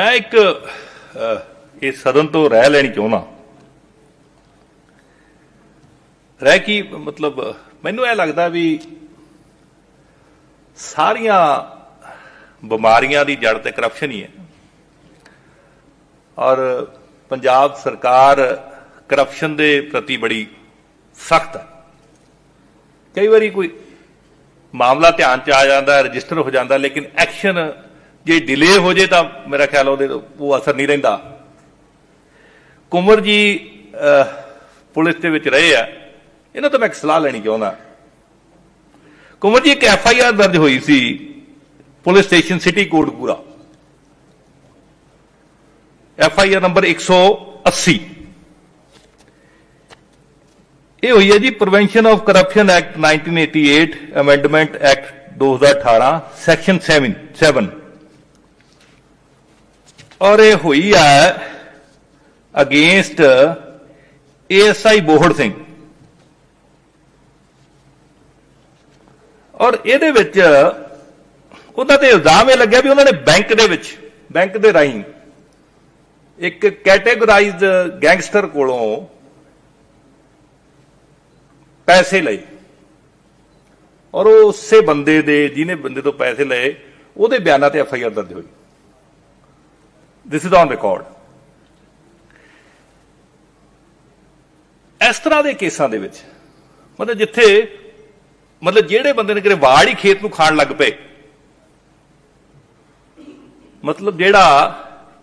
ਮੈਂ ਇੱਕ ਇਹ ਸਦਨ ਤੋਂ ਰਹਿ ਲੈਣੀ ਚਾਹੁੰਦਾ। ਰਹਿ ਕੀ ਮਤਲਬ, ਮੈਨੂੰ ਇਹ ਲੱਗਦਾ ਵੀ ਸਾਰੀਆਂ ਬਿਮਾਰੀਆਂ ਦੀ ਜੜ ਤੇ ਕਰਪਸ਼ਨ ਹੀ ਹੈ। ਔਰ ਪੰਜਾਬ ਸਰਕਾਰ ਕਰਪਸ਼ਨ ਦੇ ਪ੍ਰਤੀ ਬੜੀ ਸਖਤ ਹੈ। ਕਈ ਵਾਰੀ ਕੋਈ ਮਾਮਲਾ ਧਿਆਨ ਚ ਆ ਜਾਂਦਾ, ਰਜਿਸਟਰ ਹੋ ਜਾਂਦਾ, ਲੇਕਿਨ ਐਕਸ਼ਨ ਜੇ ਡਿਲੇ ਹੋ ਜੇ ਤਾਂ ਮੇਰਾ ਖਿਆਲ ਉਹਦੇ ਉਹ ਅਸਰ ਨਹੀਂ ਰਹਿੰਦਾ। ਕੁਮਰ ਜੀ ਪੁਲਿਸ ਦੇ ਵਿੱਚ ਰਹੇ ਆ। ਇਹਨਾਂ ਤੋਂ ਮੈਂ ਇੱਕ ਸਲਾਹ ਲੈਣੀ ਚਾਹੁੰਦਾ। ਕੁਮਰ ਜੀ, ਇੱਕ ਐਫ ਆਈ ਆਰ ਦਰਜ ਹੋਈ ਸੀ police station city Kotpura F I R number 180 ਇਹ ਹੋਈ ਹੈ ਜੀ prevention of corruption act 1988 amendment act 2018 section 7 7 ਔਰ ਇਹ ਹੋਈ ਹੈ ਅਗੇਂਸਟ ਏਐਸਆਈ ਬੋਹੜ ਸਿੰਘ। ਔਰ ਇਹਦੇ ਵਿੱਚ ਉਹਦਾ ਤੇ ਇਲਜ਼ਾਮ ਇਹ ਲੱਗਿਆ ਵੀ ਉਹਨਾਂ ਨੇ ਬੈਂਕ ਦੇ ਵਿੱਚ, ਬੈਂਕ ਦੇ ਰਾਹੀਂ ਇੱਕ ਕੈਟੇਗਰਾਈਜ਼ਡ ਗੈਂਗਸਟਰ ਕੋਲੋਂ ਪੈਸੇ ਲਏ। ਔਰ ਉਹ ਉਸੇ ਬੰਦੇ ਦੇ, ਜਿਹਨੇ ਬੰਦੇ ਤੋਂ ਪੈਸੇ ਲਏ, ਉਹਦੇ ਬਿਆਨਾਂ ਤੇ ਐਫ ਆਈ ਆਰ ਦਰਜ ਹੋਈ। ਦਿਸ ਇਜ਼ ਔਨ ਰਿਕਾਰਡ ਇਸ ਤਰ੍ਹਾਂ ਦੇ ਕੇਸਾਂ ਦੇ ਵਿੱਚ ਮਤਲਬ ਜਿੱਥੇ ਮਤਲਬ ਜਿਹੜੇ ਬੰਦੇ ਨੇ ਕਿਤੇ ਵਾੜ ਹੀ ਖੇਤ ਨੂੰ ਖਾਣ ਲੱਗ ਪਏ ਮਤਲਬ ਜਿਹੜਾ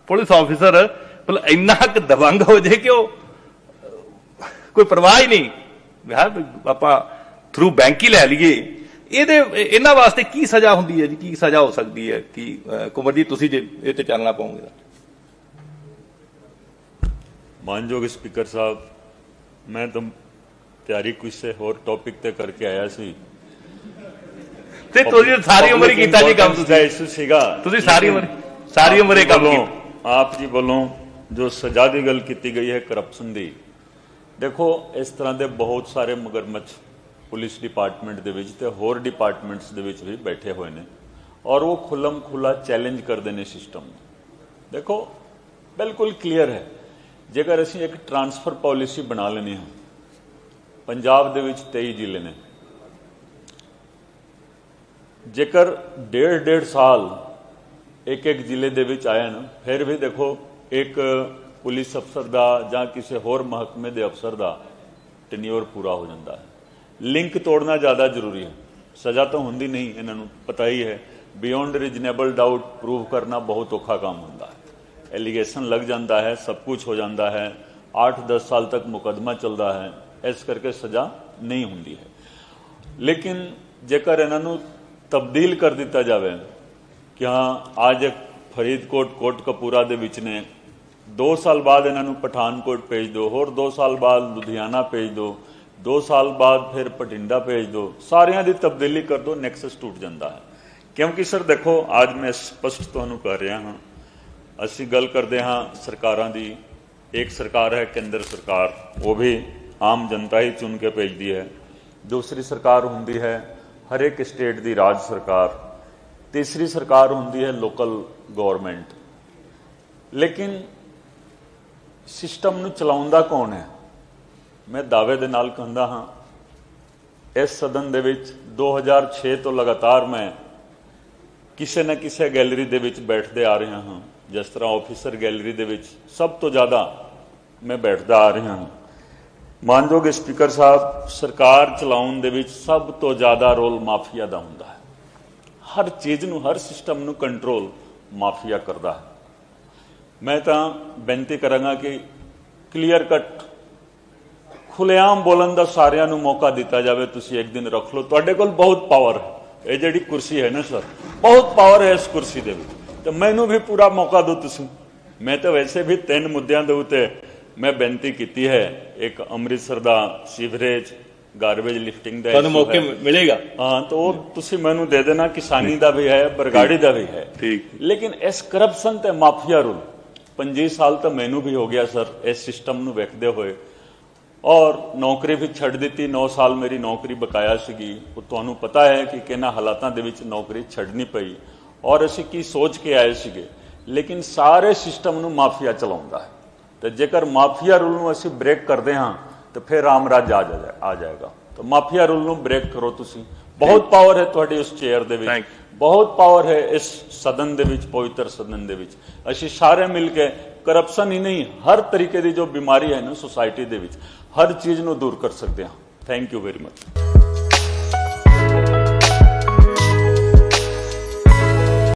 ਪੁਲਿਸ ਆਫੀਸਰ ਮਤਲਬ ਇੰਨਾ ਕੁ ਦਵੰਗ ਹੋ ਜੇ ਕਿ ਉਹ ਕੋਈ ਪਰਵਾਹ ਹੀ ਨਹੀਂ ਯਾਰ ਆਪਾਂ ਥਰੂ ਬੈਂਕ ਹੀ ਲੈ ਲਈਏ। ਇਹਦੇ ਇਹਨਾਂ ਵਾਸਤੇ ਕੀ ਸਜ਼ਾ ਹੁੰਦੀ ਹੈ ਜੀ? ਕੀ ਸਜ਼ਾ ਹੋ ਸਕਦੀ ਹੈ? ਕਿ ਅਹ, ਕੁੰਵਰ ਜੀ ਤੁਸੀਂ ਜੇ ਇਹ ਤੇ ਚੱਲਣਾ ਪਾਉਂਗੇ ਮਾਨਯੋਗ ਸਪੀਕਰ ਸਾਹਿਬ ਮੈਂ ਤਾਂ ਤਿਆਰੀ ਕਿਸੇ ਹੋਰ ਟੌਪਿਕ ਤੇ ਕਰਕੇ ਆਇਆ ਸੀ। ਤੇ ਤੁਸੀਂ ਸਾਰੀ ਉਮਰ ਹੀ ਕੀਤਾ ਜੀ ਕੰਮ ਤੁਸੀਂ। ਇਸ਼ੂ ਸੀਗਾ। ਤੁਸੀਂ ਸਾਰੀ ਉਮਰ ਸਾਰੀ ਉਮਰ ਇਹ ਕੰਮ ਕੀਤਾ। ਆਪ ਜੀ ਵੱਲੋਂ ਜੋ ਸਜ਼ਾ ਦੀ ਗੱਲ ਕੀਤੀ ਗਈ ਹੈ ਕਰਪਸ਼ਨ ਦੀ ਦੇਖੋ ਇਸ ਤਰ੍ਹਾਂ ਦੇ ਬਹੁਤ ਸਾਰੇ ਮਗਰਮੱਛ ਪੁਲਿਸ ਡਿਪਾਰਟਮੈਂਟ ਦੇ ਵਿੱਚ ਤੇ ਹੋਰ ਡਿਪਾਰਟਮੈਂਟਸ ਦੇ ਵਿੱਚ ਵੀ ਬੈਠੇ ਹੋਏ ਨੇ ਔਰ ਉਹ ਖੁੱਲਮ ਖੁੱਲਾ ਚੈਲੰਜ ਕਰਦੇ ਨੇ ਸਿਸਟਮ ਨੂੰ। ਦੇਖੋ ਬਿਲਕੁਲ ਕਲੀਅਰ ਹੈ। ਜੇਕਰ ਅਸੀਂ ਇੱਕ ਟਰਾਂਸਫਰ ਪਾਲਿਸੀ ਬਣਾ ਲੈਣੀ ਹਾਂ, ਪੰਜਾਬ ਦੇ ਵਿੱਚ 23 ਜ਼ਿਲ੍ਹੇ ਨੇ। ਜੇਕਰ ਡੇਢ ਡੇਢ ਸਾਲ ਇੱਕ ਇੱਕ ਜ਼ਿਲ੍ਹੇ ਦੇ ਵਿੱਚ ਆਇਆ ਨਾ ਫਿਰ ਵੀ ਦੇਖੋ ਇੱਕ ਪੁਲਿਸ ਅਫਸਰ ਦਾ ਜਾਂ ਕਿਸੇ ਹੋਰ ਮਹਿਕਮੇ ਦੇ ਅਫਸਰ ਦਾ ਟੈਨਿਓਰ ਪੂਰਾ ਹੋ ਜਾਂਦਾ ਹੈ। ਲਿੰਕ ਤੋੜਨਾ ਜ਼ਿਆਦਾ ਜ਼ਰੂਰੀ ਹੈ। ਸਜ਼ਾ ਤਾਂ ਹੁੰਦੀ ਨਹੀਂ, ਇਹਨਾਂ ਨੂੰ ਪਤਾ ਹੀ ਹੈ। ਬਿਯੋਂਡ ਰੀਜਨੇਬਲ ਡਾਊਟ ਪ੍ਰੂਵ ਕਰਨਾ ਬਹੁਤ ਔਖਾ ਕੰਮ ਹੁੰਦਾ ਹੈ। ਐਲੀਗੇਸ਼ਨ ਲੱਗ ਜਾਂਦਾ ਹੈ, ਸਭ ਕੁਝ ਹੋ ਜਾਂਦਾ ਹੈ 8-10 ਸਾਲ ਤੱਕ ਮੁਕਦਮਾ ਚੱਲਦਾ ਹੈ, ਇਸ ਕਰਕੇ ਸਜ਼ਾ ਨਹੀਂ ਹੁੰਦੀ ਹੈ। ਲੇਕਿਨ ਜੇਕਰ ਇਹਨਾਂ ਨੂੰ ਤਬਦੀਲ ਕਰ ਦਿੱਤਾ ਜਾਵੇ ਕਿ ਹਾਂ ਅੱਜ ਫਰੀਦਕੋਟ, ਕੋਟ ਕਪੂਰਾ ਦੇ ਵਿੱਚ ਨੇ 2 ਸਾਲ ਬਾਅਦ ਇਹਨਾਂ ਨੂੰ ਪਠਾਨਕੋਟ ਭੇਜ ਦਿਓ, ਹੋਰ 2 ਸਾਲ ਬਾਅਦ ਲੁਧਿਆਣਾ ਭੇਜ ਦਿਓ 2 ਸਾਲ ਬਾਅਦ ਫਿਰ ਪਟਿੰਡਾ ਭੇਜ ਦਿਓ, ਸਾਰਿਆਂ ਦੀ ਤਬਦੀਲੀ ਕਰ ਦਿਓ ਨੈਕਸਸ ਟੁੱਟ ਜਾਂਦਾ ਹੈ। ਕਿਉਂਕਿ ਸਰ ਦੇਖੋ, ਅੱਜ ਮੈਂ ਸਪਸ਼ਟ ਤੁਹਾਨੂੰ ਕਰ ਰਿਹਾ ਹਾਂ ਅਸੀਂ ਗੱਲ ਕਰਦੇ ਹਾਂ ਸਰਕਾਰਾਂ ਦੀ। ਇੱਕ ਸਰਕਾਰ ਹੈ ਕੇਂਦਰ ਸਰਕਾਰ, ਉਹ ਵੀ ਆਮ ਜਨਤਾ ਹੀ ਚੁਣ ਕੇ ਭੇਜਦੀ ਹੈ। ਦੂਸਰੀ ਸਰਕਾਰ ਹੁੰਦੀ ਹੈ ਹਰ ਇੱਕ ਸਟੇਟ ਦੀ ਰਾਜ ਸਰਕਾਰ। ਤੀਸਰੀ ਸਰਕਾਰ ਹੁੰਦੀ ਹੈ ਲੋਕਲ ਗਵਰਨਮੈਂਟ। ਲੇਕਿਨ ਸਿਸਟਮ ਨੂੰ ਚਲਾਉਂਦਾ ਕੌਣ ਹੈ? ਮੈਂ ਦਾਅਵੇ ਦੇ ਨਾਲ ਕਹਿੰਦਾ ਹਾਂ, ਇਸ ਸਦਨ ਦੇ ਵਿੱਚ 2006 ਤੋਂ ਲਗਾਤਾਰ ਮੈਂ ਕਿਸੇ ਨਾ ਕਿਸੇ ਗੈਲਰੀ ਦੇ ਵਿੱਚ ਬੈਠਦੇ ਆ ਰਿਹਾ ਹਾਂ। ਜਿਸ ਤਰ੍ਹਾਂ ਆਫੀਸਰ ਗੈਲਰੀ ਦੇ ਵਿੱਚ ਸਭ ਤੋਂ ਜ਼ਿਆਦਾ ਮੈਂ ਬੈਠਦਾ ਆ ਰਿਹਾ ਹਾਂ। ਮਾਨਯੋਗ ਸਪੀਕਰ ਸਾਹਿਬ, ਸਰਕਾਰ ਚਲਾਉਣ ਦੇ ਵਿੱਚ ਸਭ ਤੋਂ ਜ਼ਿਆਦਾ ਰੋਲ ਮਾਫੀਆ ਦਾ ਹੁੰਦਾ ਹੈ। ਹਰ ਚੀਜ਼ ਨੂੰ, ਹਰ ਸਿਸਟਮ ਨੂੰ ਕੰਟਰੋਲ ਮਾਫੀਆ ਕਰਦਾ ਹੈ। ਮੈਂ ਤਾਂ ਬੇਨਤੀ ਕਰਾਂਗਾ ਕਿ ਕਲੀਅਰ ਕੱਟ ਖੁੱਲੇਆਮ ਬੋਲਣ ਦਾ ਸਾਰਿਆਂ ਨੂੰ ਮੌਕਾ ਦਿੱਤਾ ਜਾਵੇ, ਤੁਸੀਂ ਇੱਕ ਦਿਨ ਰੱਖ ਲਓ। ਤੁਹਾਡੇ ਕੋਲ ਬਹੁਤ ਪਾਵਰ ਹੈ। ਇਹ ਜਿਹੜੀ ਕੁਰਸੀ ਹੈ ਨਾ ਸਰ ਬਹੁਤ ਪਾਵਰ ਹੈ ਇਸ ਕੁਰਸੀ ਦੇ ਵਿੱਚ। ਤੇ ਮੈਨੂੰ ਵੀ ਪੂਰਾ ਮੌਕਾ ਦਿਓ ਤੁਸੀਂ। ਮੈਂ ਤਾਂ ਵੈਸੇ ਵੀ ਤਿੰਨ ਮੁੱਦਿਆਂ ਦੇ ਉੱਤੇ ਮੈਂ ਬੇਨਤੀ ਕੀਤੀ ਹੈ। ਇੱਕ ਅੰਮ੍ਰਿਤਸਰ ਦਾ ਸੀਵਰੇਜ ਗਾਰਬੇਜ ਲਿਫਟਿੰਗ ਦਾ ਤੁਹਾਨੂੰ ਮੌਕੇ। ਮਿਲੇਗਾ। ਹਾਂ ਤਾਂ ਉਹ ਤੁਸੀਂ ਮੈਨੂੰ ਦੇ ਦੇਣਾ ਕਿਸਾਨੀ ਦਾ ਵੀ ਹੈ ਬਰਗਾੜੀ ਦਾ ਵੀ ਹੈ। ਠੀਕ। ਲੇਕਿਨ ਇਸ ਕਰਪਸ਼ਨ ਤੇ ਮਾਫੀਆ ਰੂਲ 25 ਸਾਲ ਤਾਂ ਮੈਨੂੰ ਵੀ ਹੋ ਗਿਆ ਸਰ ਇਸ ਸਿਸਟਮ ਨੂੰ ਵੇਖਦੇ ਹੋਏ। ਔਰ ਨੌਕਰੀ ਵੀ ਛੱਡ ਦਿੱਤੀ 9 ਸਾਲ ਮੇਰੀ ਨੌਕਰੀ ਬਕਾਇਆ ਸੀਗੀ। ਉਹ ਤੁਹਾਨੂੰ ਪਤਾ ਹੈ ਕਿ ਕਿਹਨਾਂ ਹਾਲਾਤਾਂ ਦੇ ਵਿੱਚ ਨੌਕਰੀ ਛੱਡਣੀ ਪਈ। ਔਰ ਅਸੀਂ ਕੀ ਸੋਚ ਕੇ ਆਏ ਸੀਗੇ? ਲੇਕਿਨ ਸਾਰੇ ਸਿਸਟਮ ਨੂੰ ਮਾਫੀਆ ਚਲਾਉਂਦਾ ਹੈ। ਤੇ ਜੇਕਰ ਮਾਫੀਆ ਰੂਲ ਨੂੰ ਅਸੀਂ ਬ੍ਰੇਕ ਕਰਦੇ ਹਾਂ ਤਾਂ ਫਿਰ ਰਾਮ ਰਾਜ ਆ ਜਾਏ- ਆ ਜਾਏਗਾ। ਤਾਂ ਮਾਫੀਆ ਰੂਲ ਨੂੰ ਬ੍ਰੇਕ ਕਰੋ ਤੁਸੀਂ। ਬਹੁਤ ਪਾਵਰ ਹੈ ਤੁਹਾਡੀ ਉਸ ਚੇਅਰ ਦੇ ਵਿੱਚ। ਬਹੁਤ ਪਾਵਰ ਹੈ ਇਸ ਸਦਨ ਦੇ ਵਿੱਚ ਪਵਿੱਤਰ ਸਦਨ ਦੇ ਵਿੱਚ। ਅਸੀਂ ਸਾਰੇ ਮਿਲ ਕੇ ਕਰਪਸ਼ਨ ਹੀ ਨਹੀਂ ਹਰ ਤਰੀਕੇ ਦੀ ਜੋ ਬਿਮਾਰੀ ਹੈ ਨਾ ਸੋਸਾਇਟੀ ਦੇ ਵਿੱਚ ਹਰ ਚੀਜ਼ ਨੂੰ ਦੂਰ ਕਰ ਸਕਦੇ ਹਾਂ। Thank you very much